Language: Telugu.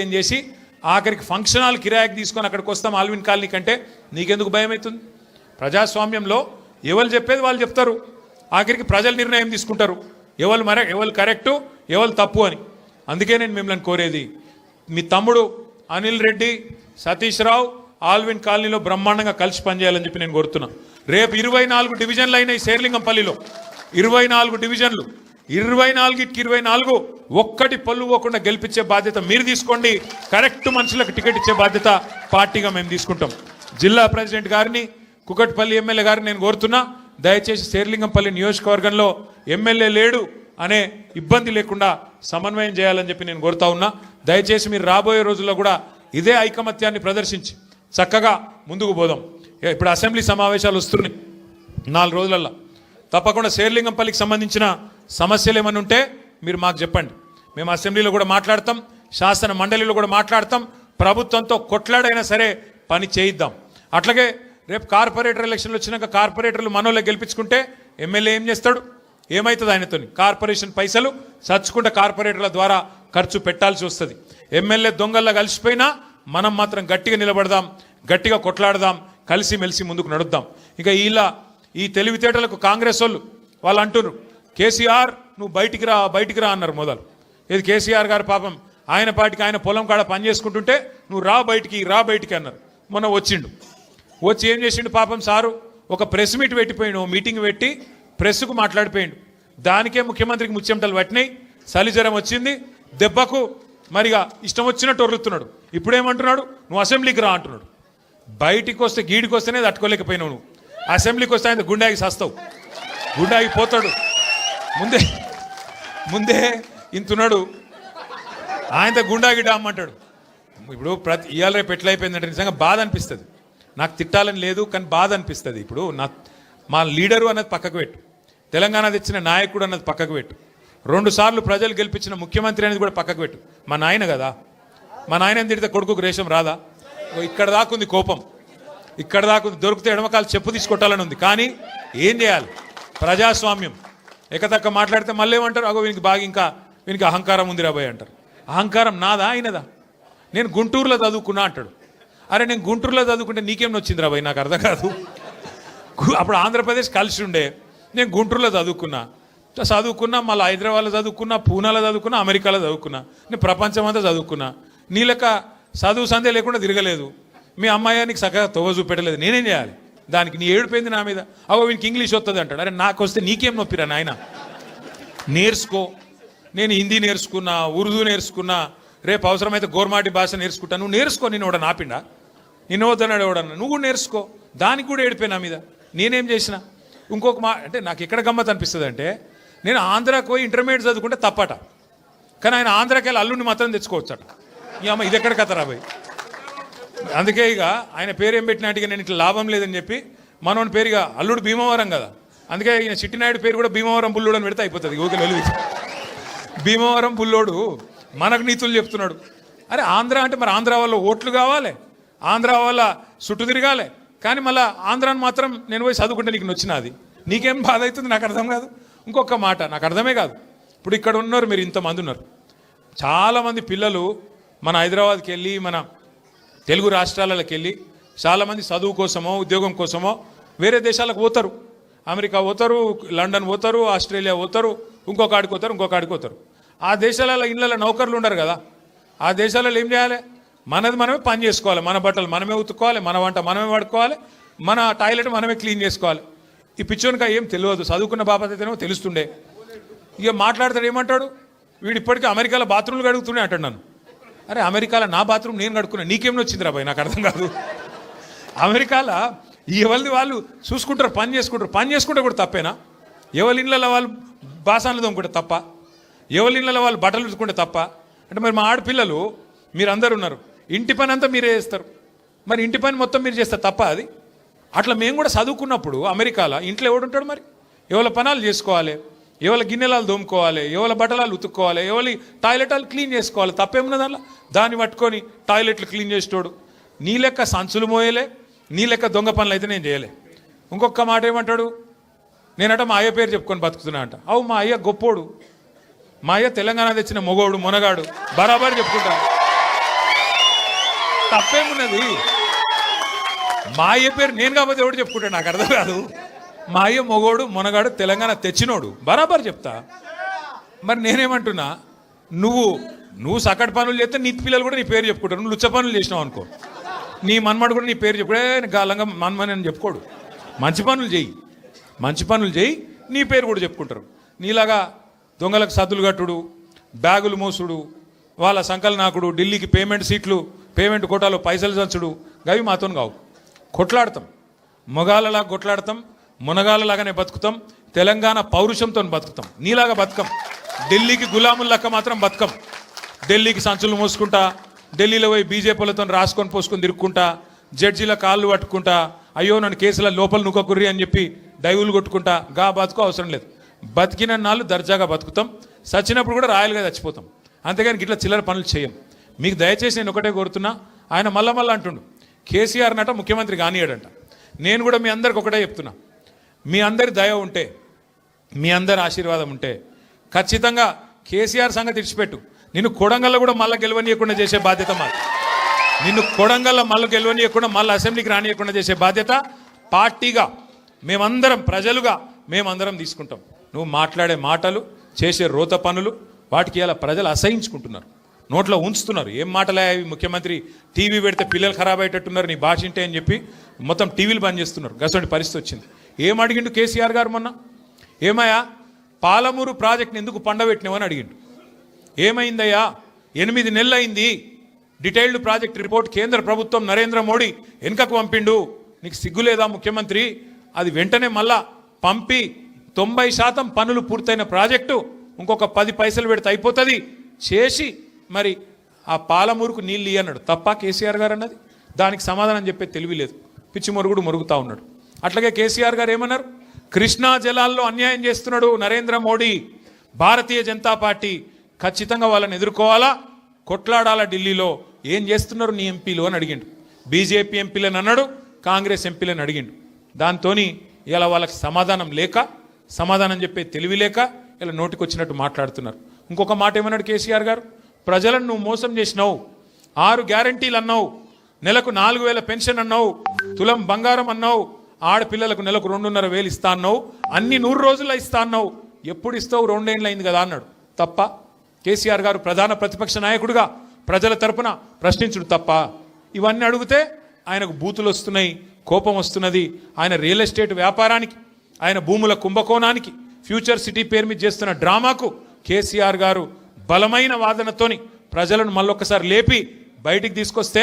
ఏం చేసి ఆఖరికి ఫంక్షన్ హాల్ కిరాయికి తీసుకొని అక్కడికి వస్తాం ఆల్విన్ కాలనీ కంటే? నీకెందుకు భయం అవుతుంది? ప్రజాస్వామ్యంలో ఎవరు చెప్పేది వాళ్ళు చెప్తారు. ఆఖరికి ప్రజలు నిర్ణయం తీసుకుంటారు. ఎవరు మర ఎవరు కరెక్టు ఎవరు తప్పు అని. అందుకే నేను మిమ్మల్ని కోరేది మీ తమ్ముడు అనిల్ రెడ్డి సతీష్ రావు ఆల్విన్ కాలనీలో బ్రహ్మాండంగా కలిసి పనిచేయాలని చెప్పి నేను కోరుతున్నా. రేపు ఇరవై నాలుగు డివిజన్లు అయినాయి శేర్లింగంపల్లిలో. ఇరవై నాలుగు డివిజన్లు. ఇరవై నాలుగుకి ఇరవై నాలుగు ఒక్కటి పళ్ళు పోకుండా గెలిపించే బాధ్యత మీరు తీసుకోండి. కరెక్ట్ మనుషులకు టికెట్ ఇచ్చే బాధ్యత పార్టీగా మేము తీసుకుంటాం. జిల్లా ప్రెసిడెంట్ గారిని కుకట్పల్లి ఎమ్మెల్యే గారిని నేను కోరుతున్నా. దయచేసి శేర్లింగంపల్లి నియోజకవర్గంలో ఎమ్మెల్యే లేడు అనే ఇబ్బంది లేకుండా సమన్వయం చేయాలని చెప్పి నేను కోరుతా ఉన్నా. దయచేసి మీరు రాబోయే రోజుల్లో కూడా ఇదే ఐకమత్యాన్ని ప్రదర్శించి చక్కగా ముందుకు పోదాం. ఇప్పుడు అసెంబ్లీ సమావేశాలు వస్తున్నాయి నాలుగు రోజులల్లో. తప్పకుండా శేర్లింగంపల్లికి సంబంధించిన సమస్యలు ఏమైనా ఉంటే మీరు మాకు చెప్పండి. మేము అసెంబ్లీలో కూడా మాట్లాడతాం శాసన మండలిలో కూడా మాట్లాడతాం ప్రభుత్వంతో కొట్లాడైనా సరే పని చేయిద్దాం. అట్లాగే రేపు కార్పొరేటర్ ఎలక్షన్లు వచ్చినాక కార్పొరేటర్లు మనోళ్ళే గెలిపించుకుంటే ఎమ్మెల్యే ఏం చేస్తాడు? ఏమవుతుంది ఆయనతో కార్పొరేషన్ పైసలు చచ్చుకుంటే కార్పొరేటర్ల ద్వారా ఖర్చు పెట్టాల్సి వస్తుంది. ఎమ్మెల్యే దొంగల్లా కలిసిపోయినా మనం మాత్రం గట్టిగా నిలబడదాం గట్టిగా కొట్లాడదాం కలిసి మెలిసి ముందుకు నడుద్దాం. ఇక ఇలా ఈ తెలివితేటలకు కాంగ్రెస్ వాళ్ళు వాళ్ళు అంటున్నారు కేసీఆర్ నువ్వు బయటికి రా బయటికి రా అన్నారు మొదలు. ఇది కేసీఆర్ గారు పాపం ఆయన పాటికి ఆయన పొలం కాడ పని చేసుకుంటుంటే నువ్వు రా బయటికి రా బయటికి అన్నారు. మొన్న వచ్చిండు. వచ్చి ఏం చేసిండు పాపం సారు? ఒక ప్రెస్ మీట్ పెట్టిపోయిండు ఓ మీటింగ్ పెట్టి ప్రెస్కు మాట్లాడిపోయిండు. దానికే ముఖ్యమంత్రికి ముచ్చెమటలు పట్టినాయి. చలిజ్వరం వచ్చింది. దెబ్బకు మరిగా ఇష్టం వచ్చినట్టు ఒర్రుతున్నాడు ఇప్పుడేమంటున్నాడు? నువ్వు అసెంబ్లీకి రా అంటున్నాడు. బయటికి వస్తే గీడికి వస్తేనే తట్టుకోలేకపోయినావు నువ్వు. అసెంబ్లీకి వస్తే ఆయన గుండాకి సస్తావు. గుండాకి పోతాడు. ముందే ముందే ఇంతున్నాడు. ఆయనతో గుండాకి అమ్మంటాడు ఇప్పుడు ప్రతి ఇవాళ రేపు ఎట్లా నిజంగా బాధ అనిపిస్తుంది. నాకు తిట్టాలని లేదు కానీ బాధ అనిపిస్తుంది. ఇప్పుడు నా మా లీడరు అన్నది పక్కకు పెట్టు. తెలంగాణ తెచ్చిన నాయకుడు అన్నది పక్కకు పెట్టు. రెండు సార్లు ప్రజలు గెలిపించిన ముఖ్యమంత్రి అనేది కూడా పక్కకు పెట్టు. మా నాయన కదా. మా నాయన తిడితే కొడుకుకు రేషం రాదా? ఓ ఇక్కడ దాకుంది కోపం. ఇక్కడ దాకుంది దొరికితే ఎడమకాలు చెప్పు తీసుకొట్టాలని ఉంది. కానీ ఏం చేయాలి? ప్రజాస్వామ్యం. ఎకతక్క మాట్లాడితే మళ్ళీ ఏమంటారు అగో వీనికి బాగా ఇంకా వీనికి అహంకారం ఉంది రాబోయ్ అంటారు. అహంకారం నాదా అయినదా నేను గుంటూరులో చదువుకున్నా అంటాడు. అరే నేను గుంటూరులో చదువుకుంటే నీకేం నొచ్చింది రాబోయ్ నాకు అర్థం కాదు. అప్పుడు ఆంధ్రప్రదేశ్ కలిసి ఉండే. నేను గుంటూరులో చదువుకున్నా. చదువుకున్నా మళ్ళీ హైదరాబాద్లో చదువుకున్నా పూనాలో చదువుకున్నా అమెరికాలో చదువుకున్నా. నేను ప్రపంచం అంతా చదువుకున్నా. నీ లెక్క చదువు సందే లేకుండా తిరగలేదు. మీ అమ్మాయి నీకు చక్కగా తొవ్వ చూపెట్టలేదు. నేనేం చేయాలి? దానికి నీ ఏడిపోయింది నా మీద? అగో వీనికి ఇంగ్లీష్ వస్తుంది అంటాడు. అరే నాకు వస్తే నీకేం నొప్పిరా నాయన? నేర్చుకో. నేను హిందీ నేర్చుకున్నా ఉర్దూ నేర్చుకున్నా రేపు అవసరమైతే గోర్మాటి భాష నేర్చుకుంటా. నువ్వు నేర్చుకో నేను ఒకడ నాపిండా నేను వద్దన్నాడు ఎవడన్నా? నువ్వు కూడా నేర్చుకో. దానికి కూడా ఏడిపోయి నా మీద. నేనేం చేసిన? ఇంకొక మా అంటే నాకు ఎక్కడ గమ్మత్ అనిపిస్తుంది అంటే నేను ఆంధ్రాకి పోయి ఇంటర్మీడియట్ చదువుకుంటే తప్పట. కానీ ఆయన ఆంధ్రాకి వెళ్ళి అల్లుడిని మాత్రం తెచ్చుకోవచ్చట. ఈ అమ్మ ఇది ఎక్కడ కథ రాబోయ్ అందుకే ఇక ఆయన పేరు ఏం పెట్టినట్టుగా నేను ఇట్లా లాభం లేదని చెప్పి మనోని పేరుగా అల్లుడు భీమవరం కదా. అందుకే ఈయన చిట్టినాయుడు పేరు కూడా భీమవరం బుల్లోడు అని పెడితే అయిపోతుంది. ఊరికే వెలుగు భీమవరం బుల్లోడు మనకు నీతులు చెప్తున్నాడు. అరే ఆంధ్ర అంటే మరి ఆంధ్ర వల్ల ఓట్లు కావాలి. ఆంధ్ర వల్ల చుట్టూ తిరగాలి. కానీ మళ్ళీ ఆంధ్రాని మాత్రం నేను పోయి చదువుకుంటే నీకు నచ్చినది నీకేం బాధ అవుతుంది? నాకు అర్థం కాదు. ఇంకొక మాట నాకు అర్థమే కాదు. ఇప్పుడు ఇక్కడ ఉన్నారు మీరు ఇంతమంది ఉన్నారు. చాలామంది పిల్లలు మన హైదరాబాద్కి వెళ్ళి మన తెలుగు రాష్ట్రాలకు వెళ్ళి చాలామంది చదువు కోసమో ఉద్యోగం కోసమో వేరే దేశాలకు పోతారు. అమెరికా పోతారు లండన్ పోతారు ఆస్ట్రేలియా పోతారు ఇంకొక ఆడికి పోతారు ఇంకొక ఆడికి పోతారు. ఆ దేశాలలో ఇళ్ళలో నౌకర్లు ఉండరు కదా. ఆ దేశాలలో ఏం చేయాలి? మనది మనమే పని చేసుకోవాలి. మన బట్టలు మనమే ఉతుక్కోవాలి మన వంట మనమే పడుకోవాలి మన టాయిలెట్ మనమే క్లీన్ చేసుకోవాలి. ఈ పిచ్చోనికా ఏం తెలియదు. చదువుకున్న బాబా అయితేనేమో తెలుస్తుండే. ఇక మాట్లాడతాడు ఏమంటాడు? వీడు ఇప్పటికీ అమెరికాలో బాత్రూమ్లు కడుగుతూనే అంటాడు నన్ను అరే అమెరికాలో నా బాత్రూమ్ నేను కడుక్కున్నా నీకేం వచ్చిందిరా భయ్? నాకు అర్థం కాదు. అమెరికాలో ఎవరిది వాళ్ళు చూసుకుంటారు పని చేసుకుంటారు. పని చేసుకుంటే కూడా తప్పేనా? ఎవరి ఇళ్ళలో వాళ్ళు బాసాన్లు తోముకుంటే తప్ప? ఎవరి ఇళ్ళలో వాళ్ళు బట్టలు ఉతుకుంటే తప్ప? అంటే మరి మా ఆడపిల్లలు మీరు అందరు ఉన్నారు. ఇంటి పని అంతా మీరే చేస్తారు. మరి ఇంటి పని మొత్తం మీరు చేస్తారు తప్ప అది? అట్లా మేము కూడా చదువుకున్నప్పుడు అమెరికాలో ఇంట్లో ఎవడుంటాడు మరి? ఎవరి పనాలు చేసుకోవాలి? ఎవరి గిన్నెలాలు దోముకోవాలి ఎవరి బట్టలాలు ఉతుక్కోవాలి ఎవరి టాయిలెటాలు క్లీన్ చేసుకోవాలి తప్పేమున్నది అలా దాన్ని పట్టుకొని టాయిలెట్లు క్లీన్ చేసేటోడు. నీ లెక్క సంచులు మోయలే నీ లెక్క దొంగ పనులు అయితే నేను చేయలే. ఇంకొక మాట ఏమంటాడు? నేనట మా అయ్య పేరు చెప్పుకొని బతుకుతున్నా అంట. అవు మా అయ్య గొప్పోడు. మా అయ్య తెలంగాణ తెచ్చిన మొగోడు మొనగాడు. బరాబర్ చెప్పుకుంటా. తప్పేమున్నది? మా అయ్య పేరు నేను కాకపోతే ఎవడు చెప్పుకుంటాడు? నాకు అర్థం కాదు. మా అయ్య మొగోడు మొనగాడు తెలంగాణ తెచ్చినోడు. బరాబర్ చెప్తా. మరి నేనేమంటున్నా? నువ్వు నువ్వు సకట్ పనులు చేస్తే నీ పిల్లలు కూడా నీ పేరు చెప్పుకుంటారు. నువ్వు లుచ్చ పనులు చేసినావు అనుకో. నీ మన్మడు కూడా నీ పేరు చెప్పుడే గాలంగా మన్మని అని చెప్పుకోడు. మంచి పనులు చేయి. మంచి పనులు చేయి నీ పేరు కూడా చెప్పుకుంటారు. నీలాగా దొంగలకు సద్దులు కట్టుడు బ్యాగులు మోసుడు వాళ్ళ సంకలనాకుడు ఢిల్లీకి పేమెంట్ సీట్లు పేమెంట్ కోటాలో పైసలు చంచుడు గవి మాతో కావు. కొట్లాడతాం. మగాళ్ళలా కొట్లాడతాం. మునగాలలాగానే బతుకుతాం తెలంగాణ పౌరుషంతో బతుకుతాం. నీలాగా బతుకం. ఢిల్లీకి గులాముల లెక్క మాత్రం బతుకం. ఢిల్లీకి సంచులు మోసుకుంటా ఢిల్లీలో పోయి బీజేపీలతో రాసుకొని పోసుకొని తిరుక్కుంటా జడ్జీల కాళ్ళు పట్టుకుంటా అయ్యో నన్ను కేసుల లోపల నువ్వకుర్రి అని చెప్పి డైవులు కొట్టుకుంటా గా బతుకు అవసరం లేదు. బతికిన నాళ్ళు దర్జాగా బతుకుతాం. చచ్చినప్పుడు కూడా రాయలుగా చచ్చిపోతాం. అంతేగాని ఇట్లా చిల్లర పనులు చేయం. మీకు దయచేసి నేను ఒకటే కోరుతున్నా ఆయన మళ్ళా మళ్ళీ అంటుండు కేసీఆర్ నట ముఖ్యమంత్రి కానీయడంట. నేను కూడా మీ అందరికి ఒకటే చెప్తున్నా మీ అందరి దయ ఉంటే మీ అందరి ఆశీర్వాదం ఉంటే ఖచ్చితంగా కేసీఆర్ సంగతి ఇడిచిపెట్టు నిన్ను కొడంగల్లో కూడా మళ్ళీ గెలవనీయకుండా చేసే బాధ్యత మాది. నిన్ను కొడంగల్లో మళ్ళీ గెలవనీయకుండా మళ్ళీ అసెంబ్లీకి రానియకుండా చేసే బాధ్యత పార్టీగా మేమందరం ప్రజలుగా మేమందరం తీసుకుంటాం. నువ్వు మాట్లాడే మాటలు చేసే రోత పనులు వాటికి ఇలా ప్రజలు అసహించుకుంటున్నారు. నోట్లో ఉంచుతున్నారు. ఏం మాటలే ముఖ్యమంత్రి టీవీ పెడితే పిల్లలు ఖరాబ్ అయ్యేటట్టున్నారు నీ భాష అని చెప్పి మొత్తం టీవీలు బంద్ చేస్తున్నారు. గసంటి పరిస్థితి వచ్చింది. ఏం అడిగిండు కేసీఆర్ గారు మొన్న? ఏమయ్యా? పాలమూరు ప్రాజెక్ట్ని ఎందుకు పండబెట్టినవని అడిగిండు. ఏమైందయ్యా? ఎనిమిది నెలలు అయింది డీటెయిల్డ్ ప్రాజెక్ట్ రిపోర్ట్ కేంద్ర ప్రభుత్వం నరేంద్ర మోడీ వెనుకకు పంపిండు. నీకు సిగ్గులేదా ముఖ్యమంత్రి? అది వెంటనే మళ్ళా పంపి తొంభై శాతం పనులు పూర్తయిన ప్రాజెక్టు ఇంకొక పది పైసలు పెడితే అయిపోతుంది. చేసి మరి ఆ పాలమూరుకు నీళ్ళు ఇయ్యన్నాడు. తప్ప కేసీఆర్ గారు అన్నది? దానికి సమాధానం చెప్పే తెలివి లేదు. పిచ్చి మొరుగుడు మొరుగుతా ఉన్నాడు. అట్లాగే కేసీఆర్ గారు ఏమన్నారు? కృష్ణా జలాల్లో అన్యాయం చేస్తున్నాడు నరేంద్ర మోడీ భారతీయ జనతా పార్టీ ఖచ్చితంగా వాళ్ళని ఎదుర్కోవాలా? కొట్లాడాలా ఢిల్లీలో? ఏం చేస్తున్నారు నీ ఎంపీలు అని అడిగిండు. బీజేపీ ఎంపీలని అన్నాడు కాంగ్రెస్ ఎంపీలని అడిగిండు. దాంతోని ఇలా వాళ్ళకి సమాధానం లేక సమాధానం చెప్పే తెలివి లేక ఇలా నోటికొచ్చినట్టు మాట్లాడుతున్నారు. ఇంకొక మాట ఏమన్నాడు కేసీఆర్ గారు? ప్రజలను నువ్వు మోసం చేసినావు ఆరు గ్యారంటీలు అన్నావు నెలకు నాలుగు వేల పెన్షన్ అన్నావు తులం బంగారం అన్నావు ఆడపిల్లలకు నెలకు రెండున్నర వేలు ఇస్తా అన్నావు అన్ని నూరు రోజుల్లో ఇస్తా అన్నావు ఎప్పుడు ఇస్తావు? రెండేళ్ళు అయింది కదా అన్నాడు. తప్ప కేసీఆర్ గారు ప్రధాన ప్రతిపక్ష నాయకుడిగా ప్రజల తరపున ప్రశ్నించుడు తప్ప. ఇవన్నీ అడిగితే ఆయనకు బూతులు వస్తున్నాయి కోపం వస్తున్నది. ఆయన రియల్ ఎస్టేట్ వ్యాపారానికి ఆయన భూముల కుంభకోణానికి ఫ్యూచర్ సిటీ పేరు మీద చేస్తున్న డ్రామాకు కేసీఆర్ గారు బలమైన వాదనతోని ప్రజలను మళ్ళొక్కసారి లేపి బయటికి తీసుకొస్తే